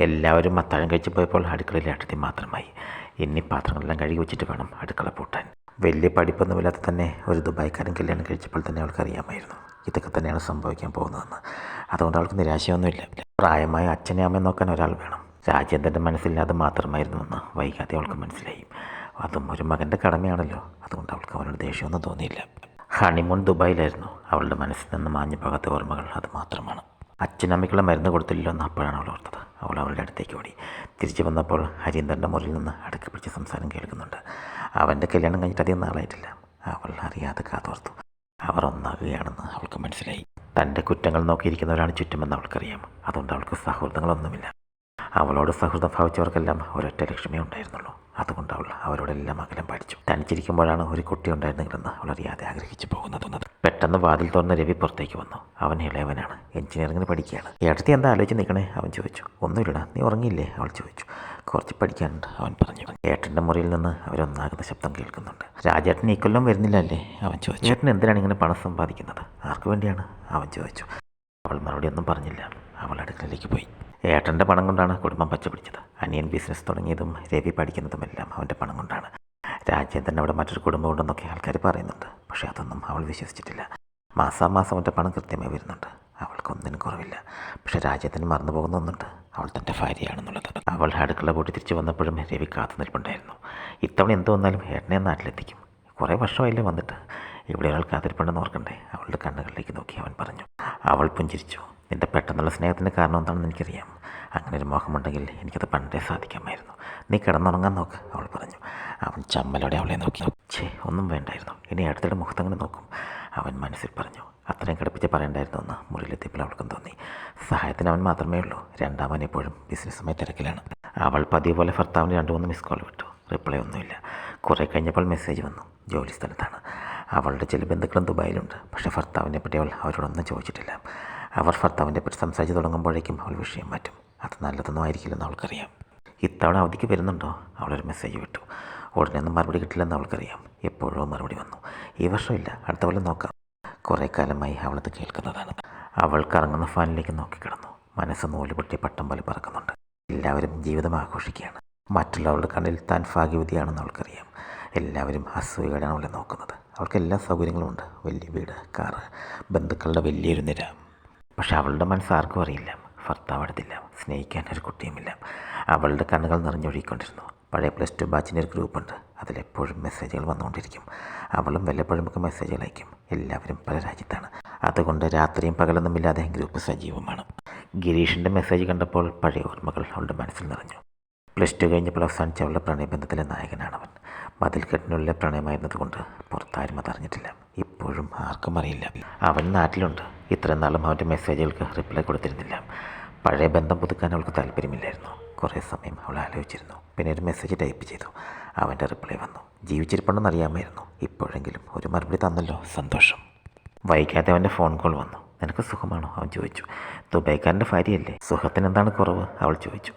എല്ലാവരും അത്താഴം കഴിച്ച് പോയപ്പോൾ അടുക്കളയിലെ ഏട്ടത്തി മാത്രമായി. ഇനി പാത്രങ്ങളെല്ലാം കഴുകി വെച്ചിട്ട് വേണം അടുക്കള പൂട്ടാൻ. വലിയ പഠിപ്പൊന്നുമില്ലാത്ത തന്നെ ഒരു ദുബായ്ക്കാരൻ കല്യാണം കഴിച്ചപ്പോൾ തന്നെ അവൾക്ക് അറിയാമായിരുന്നു. ഇതൊക്കെ തന്നെയാണ് സംഭവിക്കാൻ പോകുന്നതെന്ന്. അതുകൊണ്ട് അവൾക്ക് നിരാശയൊന്നുമില്ല. പ്രായമായ അച്ഛനെ അമ്മയെ നോക്കാൻ ഒരാൾ വേണം. രാജേന്ദ്രന്റെ മനസ്സിൽ അത് മാത്രമായിരുന്നുവെന്ന് വൈകാതെ അവൾക്ക് മനസ്സിലായി. അതും ഒരു മകന്റെ കടമയാണല്ലോ. അതുകൊണ്ട് അവൾക്ക് അവനോട് ദേഷ്യമൊന്നും തോന്നിയില്ല. ഹണിമൂൺ ദുബായിലായിരുന്നു. അവളുടെ മനസ്സിൽ നിന്ന് മാഞ്ഞു പോകാത്ത ഓർമ്മകൾ അത് മാത്രമാണ്. അച്ഛനമ്മയ്ക്കുള്ള മരുന്ന് കൊടുത്തില്ലല്ലോ എന്ന് അപ്പോഴാണ് അവൾ ഓർത്തത്. അവൾ അവളുടെ അടുത്തേക്ക് ഓടി. തിരിച്ചു വന്നപ്പോൾ ഹരീന്ദ്രന്റെ മുറിയിൽ നിന്ന് അടുക്കി പിടിച്ച് സംസാരം കേൾക്കുന്നുണ്ട്. അവന്റെ കല്യാണം കഴിഞ്ഞിട്ട് അധികം നാളായിട്ടില്ല. അവൾ അറിയാതെ കാതോർത്തു. അവർ ഒന്നാകുകയാണെന്ന് അവൾക്ക് മനസ്സിലായി. തന്റെ കുറ്റങ്ങൾ നോക്കിയിരിക്കുന്നവരാണ് ചുറ്റുമെന്ന് അവൾക്കറിയാം. അതുകൊണ്ട് അവൾക്ക് സൗഹൃദങ്ങളൊന്നുമില്ല. അവളോട് സൗഹൃദം ഭാവിച്ചവർക്കെല്ലാം ഒരൊറ്റ ലക്ഷ്യമേ ഉണ്ടായിരുന്നുള്ളൂ. അതുകൊണ്ട് അവൾ അവരോടെല്ലാം അകലം പാലിച്ചു. തനിച്ചിരിക്കുമ്പോഴാണ് ഒരു കുട്ടി ഉണ്ടായിരുന്നെങ്കിലെന്ന് അവൾ അറിയാതെ ആഗ്രഹിച്ചു പോകുന്നത്. പെട്ടെന്ന് വാതിൽ തുറന്ന് രവി പുറത്തേക്ക് വന്നു. അവൻ ഇളയവനാണ്. എഞ്ചിനീയറിംഗിന് പഠിക്കുകയാണ്. ഏട്ടത്തി എന്താ ആലോചിച്ച് നിൽക്കണേ? അവൻ ചോദിച്ചു. ഒന്നുമില്ലടാ. നീ ഉറങ്ങിയില്ലേ? അവൾ ചോദിച്ചു. കുറച്ച് പഠിക്കാനുണ്ട് അവൻ പറഞ്ഞു. ഏട്ടന്റെ മുറിയിൽ നിന്ന് അവരൊന്നാകുന്ന ശബ്ദം കേൾക്കുന്നുണ്ട്. രാജേട്ടൻ ഈ കൊല്ലം വരുന്നില്ലല്ലേ? അവൻ ചോദിച്ചു. ഏട്ടൻ എന്തിനാണ് ഇങ്ങനെ പണം സമ്പാദിക്കുന്നത്? ആർക്കു വേണ്ടിയാണ്? അവൻ ചോദിച്ചു. അവൾ മറുപടി ഒന്നും പറഞ്ഞില്ല. അവൾ അടുക്കളയിലേക്ക് പോയി. ഏട്ടന്റെ പണം കൊണ്ടാണ് കുടുംബം പച്ചപിടിച്ചത്. അനിയൻ ബിസിനസ് തുടങ്ങിയതും രവി പഠിക്കുന്നതും എല്ലാം അവന്റെ പണം കൊണ്ടാണ്. രാജേന്ദ്രൻ അവിടെ മറ്റൊരു കുടുംബം ഉണ്ടെന്നൊക്കെ ആൾക്കാർ പറയുന്നുണ്ട്. പക്ഷേ അതൊന്നും അവൾ വിശ്വസിച്ചിട്ടില്ല. മാസാമാസം അവന്റെ പണം കൃത്യമായി വരുന്നുണ്ട്. അവൾക്കൊന്നിനും കുറവില്ല. പക്ഷെ രാജ്യത്തിന് മറന്നു പോകുന്ന ഒന്നുണ്ട്. അവൾ തന്റെ ഭാര്യയാണെന്നുള്ളത് അവൾ അടുക്കള കൂട്ടി തിരിച്ചു വന്നപ്പോഴും രവി കാത്തു നിൽപ്പുണ്ടായിരുന്നു. ഇത്തവണ എന്ത് വന്നാലും ഏട്ടനെ നാട്ടിലെത്തിക്കും. കുറേ വർഷമായില്ലേ വന്നിട്ട്. ഇവിടെ ഒരാൾ കാത്തിരിപ്പുണ്ടെന്ന് ഓർക്കണ്ടേ? അവളുടെ കണ്ണുകളിലേക്ക് നോക്കി അവൻ പറഞ്ഞു. അവൾ പുഞ്ചിരിച്ചു. നിന്റെ പെട്ടെന്നുള്ള സ്നേഹത്തിന്റെ കാരണം എന്താണെന്ന് എനിക്കറിയാം. അങ്ങനെ ഒരു മോഹമുണ്ടെങ്കിൽ എനിക്കത് പണ്ടേ സാധിക്കാമായിരുന്നു. നീ കിടന്നുറങ്ങാൻ നോക്ക് അവൾ പറഞ്ഞു. അവൻ ചമ്മലോടെ അവളെ നോക്കി. ഛേ ഒന്നും വേണ്ടായിരുന്നു. ഇനി അടുത്തിടെ മുഖത്തങ്ങനെ നോക്കും. അവൻ മനസ്സിൽ പറഞ്ഞു. അത്രയും കടുപ്പിച്ച് പറയണ്ടായിരുന്നു എന്ന് മുറിയിലെത്തിയപ്പോൾ അവൾക്കും തോന്നി. സഹായത്തിന് അവൻ മാത്രമേ ഉള്ളൂ. രണ്ടാമൻ എപ്പോഴും ബിസിനസ്സുമായി തിരക്കിലാണ്. അവൾ പതിവ് പോലെ ഭർത്താവിന് രണ്ട് മൂന്ന് മിസ് കോൾ വിട്ടു. റിപ്ലൈ ഒന്നുമില്ല. കുറേ കഴിഞ്ഞപ്പോൾ മെസ്സേജ് വന്നു. ജോലി സ്ഥലത്താണ്. അവളുടെ ചില ബന്ധുക്കളും ദുബായിലുണ്ട്. പക്ഷേ ഭർത്താവിനെ പറ്റി അവൾ അവരോടൊന്നും ചോദിച്ചിട്ടില്ല. അവർ ഭർത്താവിനെ പറ്റി സംസാരിച്ച് തുടങ്ങുമ്പോഴേക്കും അവൾ വിഷയം മാറ്റും. അത് നല്ലതൊന്നും ആയിരിക്കില്ലെന്ന് അവൾക്കറിയാം. ഇത്തവണ അവധിക്ക് വരുന്നുണ്ടോ? അവളൊരു മെസ്സേജ് വിട്ടു. ഉടനെ ഒന്നും മറുപടി കിട്ടില്ലെന്ന് അവൾക്കറിയാം. എപ്പോഴോ മറുപടി വന്നു. ഈ വർഷമില്ല. അടുത്ത കൊല്ലം നോക്കാം. കുറേ കാലമായി അവളത് കേൾക്കുന്നതാണ്. അവൾ കറങ്ങുന്ന ഫാനിലേക്ക് നോക്കിക്കിടന്നു. മനസ്സ് നൂൽ പൊട്ടി പട്ടം പോലെ പറക്കുന്നുണ്ട്. എല്ലാവരും ജീവിതം ആഘോഷിക്കുകയാണ്. മറ്റുള്ളവരുടെ കണ്ണിൽ താൻ ഭാഗ്യവതിയാണെന്ന് അവൾക്കറിയാം. എല്ലാവരും അസൂയയോടെയാണ് അവളെ നോക്കുന്നത്. അവൾക്ക് എല്ലാ സൗകര്യങ്ങളും ഉണ്ട്. വലിയ വീട് കാറ് ബന്ധുക്കളുടെ വലിയൊരു നിര. പക്ഷെ അവളുടെ മനസ്സ് ആർക്കും അറിയില്ല. ഭർത്താവ് അടുത്തില്ല. സ്നേഹിക്കാൻ ഒരു കുട്ടിയുമില്ല. അവളുടെ കണ്ണുകൾ നിറഞ്ഞൊഴുകിക്കൊണ്ടിരുന്നു. പഴയ പ്ലസ് ടു ബാച്ചിന്റെ ഒരു ഗ്രൂപ്പുണ്ട് അതിലെപ്പോഴും മെസ്സേജുകൾ വന്നുകൊണ്ടിരിക്കും. അവളും വല്ലപ്പോഴും ഒക്കെ മെസ്സേജുകൾ അയക്കും. എല്ലാവരും പല രാജ്യത്താണ്. അതുകൊണ്ട് രാത്രിയും പകലൊന്നുമില്ലാതെ ഗ്രൂപ്പ് സജീവമാണ്. ഗിരീഷിന്റെ മെസ്സേജ് കണ്ടപ്പോൾ പഴയ ഓർമ്മകൾ അവളുടെ മനസ്സിൽ നിറഞ്ഞു. പ്ലസ് ടു കഴിഞ്ഞപ്പോൾ അവസാനിച്ച അവളുടെ പ്രണയബന്ധത്തിലെ നായകനാണ് അവൻ. മതിൽക്കെട്ടിനുള്ളിലെ പ്രണയമായിരുന്നതുകൊണ്ട് പുറത്താരും അതറിഞ്ഞിട്ടില്ല ഇപ്പോഴും ആർക്കും അറിയില്ല. അവൻ നാട്ടിലുണ്ട്. ഇത്രയും നാളും അവന്റെ മെസ്സേജുകൾക്ക് റിപ്ലൈ കൊടുത്തിരുന്നില്ല. പഴയ ബന്ധം പുതുക്കാൻ അവൾക്ക് താല്പര്യമില്ലായിരുന്നു. കുറേ സമയം അവൾ ആലോചിച്ചിരുന്നു. പിന്നെ ഒരു മെസ്സേജ് ടൈപ്പ് ചെയ്തു. അവന്റെ റിപ്ലൈ വന്നു. ജീവിച്ചിരിപ്പുണ്ടെന്ന് അറിയാമായിരുന്നു ഇപ്പോഴെങ്കിലും ഒരു മറുപടി തന്നല്ലോ. സന്തോഷം. വൈകാതെ അവന്റെ ഫോൺ കോൾ വന്നു. നിനക്ക് സുഖമാണോ? അവൻ ചോദിച്ചു. ദുബൈക്കാരന്റെ ഭാര്യയല്ലേ. സുഖത്തിന് എന്താണ് കുറവ്? അവൾ ചോദിച്ചു.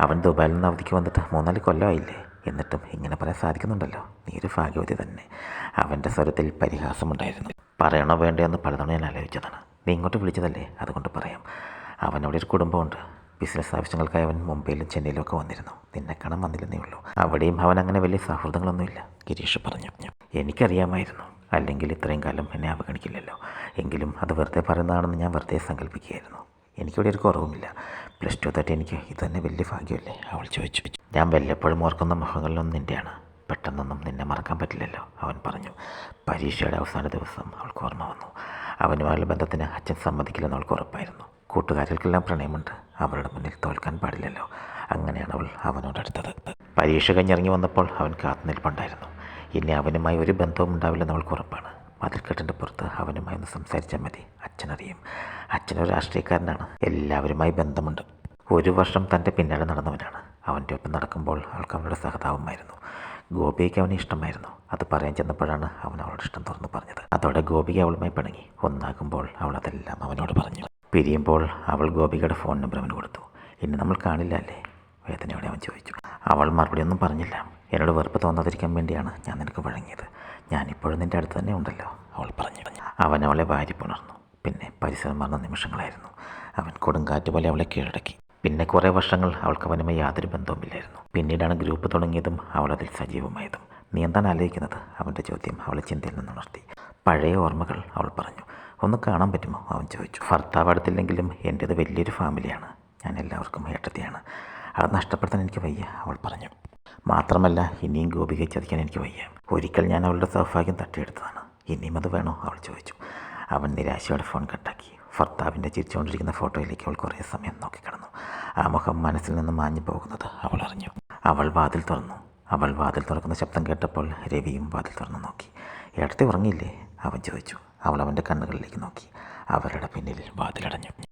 അവൻ ദുബായിൽ നിന്ന് അവധിക്ക് വന്നിട്ട് മൂന്നാൽ കൊല്ലമായില്ലേ? എന്നിട്ടും ഇങ്ങനെ പറയാൻ സാധിക്കുന്നുണ്ടല്ലോ. നീ ഒരു ഭാഗ്യവതി തന്നെ. അവന്റെ സ്വരത്തിൽ പരിഹാസമുണ്ടായിരുന്നു. പറയണോ വേണ്ടയോ എന്ന് പലതവണ ഞാൻ ആലോചിച്ചതാണ്. നീ ഇങ്ങോട്ട് വിളിച്ചതല്ലേ? അതുകൊണ്ട് പറയാം. അവനവിടെ ഒരു കുടുംബമുണ്ട്. ബിസിനസ് ആവശ്യങ്ങൾക്കായി അവൻ മുംബൈയിലും ചെന്നൈയിലും ഒക്കെ വന്നിരുന്നു. നിന്നെ കാണാൻ വന്നില്ലെന്നേ ഉള്ളൂ. അവിടെയും അവൻ അങ്ങനെ വലിയ സൗഹൃദങ്ങളൊന്നുമില്ല ഗിരീഷ് പറഞ്ഞു. എനിക്കറിയാമായിരുന്നു. അല്ലെങ്കിൽ ഇത്രയും കാലം എന്നെ അവഗണിക്കില്ലല്ലോ. എങ്കിലും അത് വെറുതെ പറയുന്നതാണെന്ന് ഞാൻ വെറുതെ സങ്കല്പിക്കുകയായിരുന്നു എനിക്കിവിടെ ഒരു കുറവുമില്ല. പ്ലസ് ടു തൊട്ട് എനിക്ക് ഇത് തന്നെ വലിയ ഭാഗ്യമല്ലേ? അവൾ ചോദിച്ചു. ഞാൻ വല്ലപ്പോഴും ഓർക്കുന്ന മുഖങ്ങളിലൊന്നും നിന്റെയാണ് പെട്ടെന്നൊന്നും നിന്നെ മറക്കാൻ പറ്റില്ലല്ലോ അവൻ പറഞ്ഞു. പരീക്ഷയുടെ അവസാന ദിവസം അവൾക്ക് ഓർമ്മ വന്നു. അവനുമായുള്ള ബന്ധത്തിന് അച്ഛൻ സമ്മതിക്കില്ലെന്ന് അവൾക്ക് ഉറപ്പായിരുന്നു. കൂട്ടുകാരികൾക്കെല്ലാം പ്രണയമുണ്ട്. അവരുടെ മുന്നിൽ തോൽക്കാൻ പാടില്ലല്ലോ. അങ്ങനെയാണ് അവൾ അവനോടടുത്തത് പരീക്ഷ കഴിഞ്ഞിറങ്ങി വന്നപ്പോൾ അവൻ കാത്തുനിൽപ്പുണ്ടായിരുന്നു ഇനി അവനുമായി ഒരു ബന്ധവും ഉണ്ടാവില്ലെന്ന് അവൾക്ക് ഉറപ്പാണ്. മതിൽക്കെട്ടിന്റെ പുറത്ത് അവനുമായി ഒന്ന് സംസാരിച്ചാൽ മതി അച്ഛനറിയും. അച്ഛനൊരു രാഷ്ട്രീയക്കാരനാണ്. എല്ലാവരുമായി ബന്ധമുണ്ട്. ഒരു വർഷം തന്റെ പിന്നാലെ നടന്നവനാണ്. അവന്റെ ഒപ്പം നടക്കുമ്പോൾ അവൾക്ക് അവളുടെ സഹതാപമായിരുന്നു. ഗോപിക്ക് അവന് ഇഷ്ടമായിരുന്നു. അത് പറയാൻ ചെന്നപ്പോഴാണ് അവൻ അവളുടെ ഇഷ്ടം തുറന്നു പറഞ്ഞത്. അതോടെ ഗോപിക അവളുമായി പിണങ്ങി. ഒന്നാകുമ്പോൾ അവൾ അതെല്ലാം അവനോട് പറഞ്ഞു. പിരിയുമ്പോൾ അവൾ ഗോപികയുടെ ഫോൺ നമ്പർ അവന് കൊടുത്തു. ഇനി നമ്മൾ കാണില്ല അല്ലേ? വേദനയോടെ അവൻ ചോദിച്ചു. അവൾ മറുപടി ഒന്നും പറഞ്ഞില്ല. എന്നോട് വെറുപ്പ് തോന്നാതിരിക്കാൻ വേണ്ടിയാണ് ഞാൻ നിനക്ക് വഴങ്ങിയത്. ഞാനിപ്പോഴും നിന്റെ അടുത്ത് തന്നെ ഉണ്ടല്ലോ അവൾ പറഞ്ഞു അവൻ അവളെ വാരി പുണർന്നു. പിന്നെ പരിസരം മറന്ന നിമിഷങ്ങളായിരുന്നു. അവൻ കൊടുങ്കാറ്റ് പോലെ അവളെ കീഴടക്കി. പിന്നെ കുറേ വർഷങ്ങൾ അവൾക്ക് അവനുമായി യാതൊരു ബന്ധവുമില്ലായിരുന്നു പിന്നീടാണ് ഗ്രൂപ്പ് തുടങ്ങിയതും അവൾ അതിൽ സജീവമായതും. നീ എന്താണ് ആലോചിക്കുന്നത്? അവന്റെ ചോദ്യം അവളെ ചിന്തയിൽ നിന്നുണർത്തി പഴയ ഓർമ്മകൾ അവൾ പറഞ്ഞു. ഒന്ന് കാണാൻ പറ്റുമോ? അവൻ ചോദിച്ചു. ഭർത്താവ് അടുത്തില്ലെങ്കിലും എന്റേത് വലിയൊരു ഫാമിലിയാണ്. ഞാൻ എല്ലാവർക്കും ഏട്ടത്തിയാണ്. അത് നഷ്ടപ്പെടുത്താൻ എനിക്ക് വയ്യ അവൾ പറഞ്ഞു. മാത്രമല്ല ഇനിയും ഗോപികയെ ചതിക്കാൻ എനിക്ക് വയ്യ. ഒരിക്കൽ ഞാൻ അവളുടെ സൗഭാഗ്യം തട്ടിയെടുത്തതാണ്. ഇനിയും അത് വേണോ? അവൾ ചോദിച്ചു. അവൻ നിരാശയോടെ ഫോൺ കട്ടാക്കി. ഭർത്താവിന്റെ ചിരിച്ചുകൊണ്ടിരിക്കുന്ന ഫോട്ടോയിലേക്ക് അവൾ കുറേ സമയം നോക്കിക്കിടന്നു. ആ മുഖം മനസ്സിൽ നിന്ന് മാഞ്ഞു പോകുന്നത് അവൾ അറിഞ്ഞു. അവൾ വാതിൽ തുറന്നു. അവൾ വാതിൽ തുറക്കുന്ന ശബ്ദം കേട്ടപ്പോൾ രവിയും വാതിൽ തുറന്നു നോക്കി. ഏട്ടത്തി ഉറങ്ങിയില്ലേ? അവൻ ചോദിച്ചു. അവൾ അവന്റെ കണ്ണുകളിലേക്ക് നോക്കി. അവരുടെ പിന്നിൽ വാതിലടഞ്ഞു.